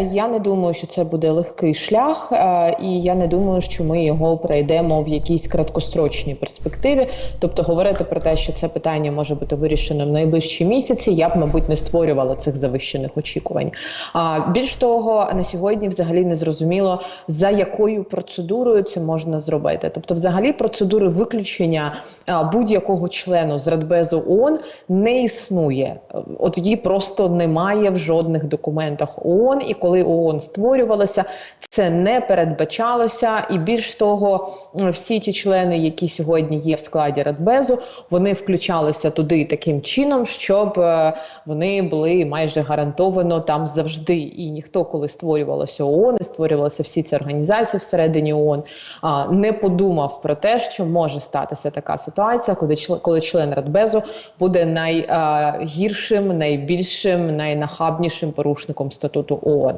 Я не думаю, що це буде легкий шлях, е, і я не думаю, що ми його пройдемо в якійсь краткострочній перспективі. Тобто, говорити про те, що це питання може бути вирішено в найближчі місяці, я б, мабуть, не створювала цих завищених очікувань. А більш того, на сьогодні взагалі не зрозуміло за якою процедурою це можна зробити. Тобто, взагалі, процедури виключення будь-якого члену з Радбезу ООН не існує. От її просто немає в жодних документах ООН. І коли ООН створювалося, це не передбачалося. І більш того, всі ті члени, які сьогодні є в складі Радбезу, вони включалися туди таким чином, щоб е, вони були майже гарантовано там завжди. І ніхто, коли створювалося ООН, і створювалися всі ці організації всередині ООН, не подумав про те, що може статися така ситуація, коли коли член Радбезу буде найгіршим, найбільшим, найнахабнішим порушником статуту ООН.